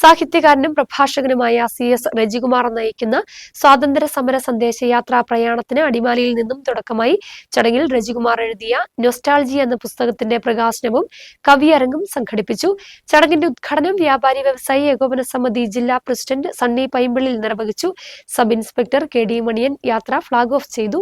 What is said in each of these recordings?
സാഹിത്യകാരനും പ്രഭാഷകനുമായ C S Rajikumar നയിക്കുന്ന സ്വാതന്ത്ര്യ സമര സന്ദേശയാത്രാ പ്രയാണത്തിന് അടിമാലിയിൽ നിന്നും തുടക്കമായി ചടങ്ങിൽ രജികുമാർ എഴുതിയ നൊസ്റ്റാൾജി എന്ന പുസ്തകത്തിന്റെ പ്രകാശനവും കവിയരങ്ങും സംഘടിപ്പിച്ചു. ചടങ്ങിന്റെ ഉദ്ഘാടനം വ്യാപാരി വ്യവസായി ഏകോപന സമിതി ജില്ലാ പ്രസിഡന്റ് സണ്ണി പൈമ്പിളിൽ നിർവഹിച്ചു. Sub inspector K D Maniyan യാത്ര ഫ്ളാഗ് ഓഫ് ചെയ്തു.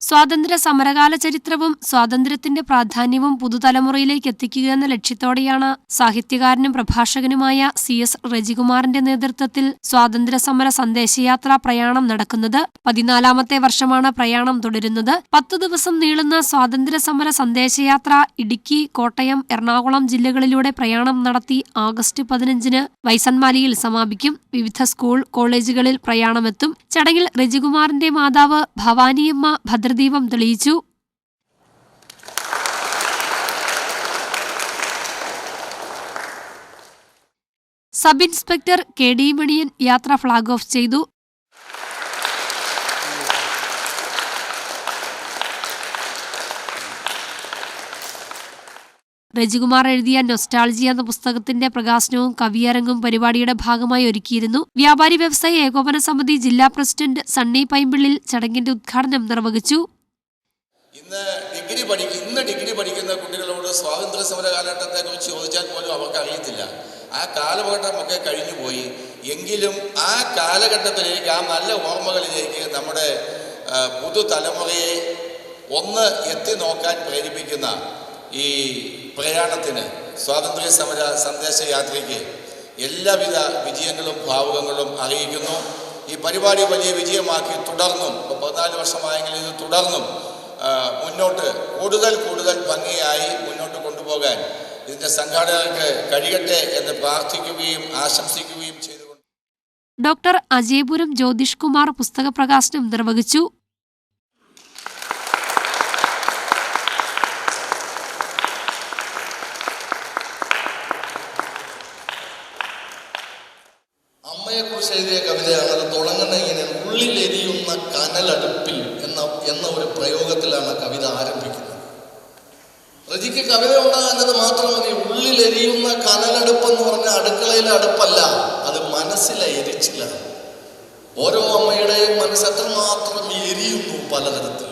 സ്വാതന്ത്ര്യ സമരകാല ചരിത്രവും സ്വാതന്ത്ര്യത്തിന്റെ പ്രാധാന്യവും പുതുതലമുറയിലേക്ക് എത്തിക്കുക എന്ന ലക്ഷ്യത്തോടെയാണ് സാഹിത്യകാരനും പ്രഭാഷകനുമായ സി എസ് റജികുമാറിന്റെ നേതൃത്വത്തിൽ സ്വാതന്ത്ര്യ സമര സന്ദേശയാത്രാ പ്രയാണം നടക്കുന്നത്. പതിനാലാമത്തെ വർഷമാണ് പ്രയാണം തുടരുന്നത്. പത്തു ദിവസം നീളുന്ന സ്വാതന്ത്ര്യ സമര സന്ദേശയാത്ര ഇടുക്കി കോട്ടയം എറണാകുളം ജില്ലകളിലൂടെ പ്രയാണം നടത്തി ആഗസ്റ്റ് പതിനഞ്ചിന് വൈസന്മാലിയിൽ സമാപിക്കും. വിവിധ സ്കൂൾ കോളേജുകളിൽ പ്രയാണമെത്തും. ചടങ്ങിൽ റജികുമാറിന്റെ മാതാവ് ഭവാനിയമ്മ ഭദ്രദീപം തെളിയിച്ചു. Sub inspector K D Maniyan യാത്ര ഫ്ളാഗ് ഓഫ് ചെയ്തു. രജികുമാർ എഴുതിയ നൊസ്റ്റാൾജി എന്ന പുസ്തകത്തിന്റെ പ്രകാശനവും കവിയരങ്ങും പരിപാടിയുടെ ഭാഗമായി ഒരുക്കിയിരുന്നു. വ്യാപാരി വ്യവസായ ഏകോപന സമിതി ജില്ലാ പ്രസിഡന്റ് സണ്ണി പൈമ്പിള്ളിൽ ചടങ്ങിന്റെ ഉദ്ഘാടനം നിർവഹിച്ചു. ഇന്ന് ഡിഗ്രി പഠിക്കും ഇന്ന് ഡിഗ്രി പഠിക്കുന്ന കുട്ടികളോട് സ്വാതന്ത്ര്യ സമര കാലഘട്ടത്തെ കുറിച്ച് ചോദിച്ചാൽ പോലും അവർക്ക് അറിയത്തില്ല. ആ കാലഘട്ടമൊക്കെ കഴിഞ്ഞു പോയി. എങ്കിലും ആ കാലഘട്ടത്തിലേക്ക് ആ നല്ല ഓർമ്മകളിലേക്ക് നമ്മുടെ പുതുതലമുറയെ ഒന്ന് എത്തി നോക്കാൻ പ്രേരിപ്പിക്കുന്ന ഈ പ്രയാണത്തിന് സ്വാതന്ത്ര്യ സമര സന്ദേശയാത്രയ്ക്ക് എല്ലാവിധ വിജയങ്ങളും ഭാവുകങ്ങളും അറിയിക്കുന്നു. ഈ പരിപാടി വലിയ വിജയമാക്കി തുടർന്നും ഇപ്പോൾ പതിനാല് വർഷമായെങ്കിൽ ഇത് തുടർന്നും മുന്നോട്ട് കൂടുതൽ കൂടുതൽ ഭംഗിയായി മുന്നോട്ട് കൊണ്ടുപോകാൻ ഇതിന്റെ സംഘാടകർക്ക് കഴിയട്ടെ എന്ന് പ്രാർത്ഥിക്കുകയും ആശംസിക്കുകയും ചെയ്തു ഡോക്ടർ അജയപുരം ജ്യോതിഷ് കുമാർ പുസ്തക പ്രകാശനം നിർവഹിച്ചു. അമ്മയെക്കുറിച്ച് എഴുതിയ കവിതയാണ് അത് തുടങ്ങുന്ന ഇങ്ങനെ ഉള്ളിലെരിയുന്ന കനലടുപ്പിൽ എന്ന എന്ന ഒരു പ്രയോഗത്തിലാണ് കവിത ആരംഭിക്കുന്നത്. റജിക്ക് കവിത ഉണ്ടാകുന്നത് മാത്രം മതി ഉള്ളിലെരിയുന്ന കനലടുപ്പ് എന്ന് പറഞ്ഞ അടുക്കളയിലെ അടുപ്പല്ല അത് മനസ്സിലെ എരിച്ചിലാണ്. ഓരോ അമ്മയുടെയും മനസ്സ് മാത്രം എരിയുന്നു പലതരത്തിൽ.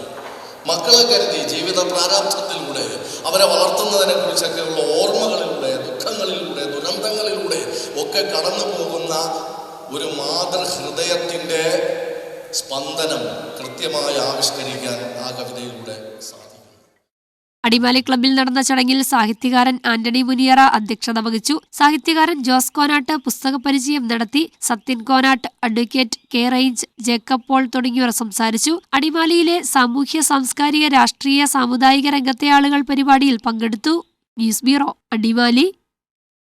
മക്കളെ കരുതി ജീവിത പ്രാരാബ്ധത്തിലൂടെ അവരെ വളർത്തുന്നതിനെ കുറിച്ചൊക്കെയുള്ള ഓർമ്മകളിലൂടെ ദുഃഖങ്ങളിലൂടെ ദുരന്തങ്ങളിലൂടെ ഒക്കെ കടന്നു പോകുന്ന ഒരു മാതൃഹൃദയത്തിന്റെ സ്പന്ദനം കൃത്യമായി ആവിഷ്കരിക്കാൻ ആ കവിതയിലൂടെ അടിമാലി ക്ലബ്ബിൽ നടന്ന ചടങ്ങിൽ സാഹിത്യകാരൻ ആന്റണി മുനിയറ അധ്യക്ഷത വഹിച്ചു. സാഹിത്യകാരൻ ജോസ് കോനാട്ട് പുസ്തക പരിചയം നടത്തി. സത്യൻ കോനാട്ട് അഡ്വക്കേറ്റ് കെ റേഞ്ച് ജേക്കബ് പോൾ തുടങ്ങിയവർ സംസാരിച്ചു. അടിമാലിയിലെ സാമൂഹ്യ സാംസ്കാരിക രാഷ്ട്രീയ സാമുദായിക രംഗത്തെ ആളുകൾ പരിപാടിയിൽ പങ്കെടുത്തു. News bureau Adimali.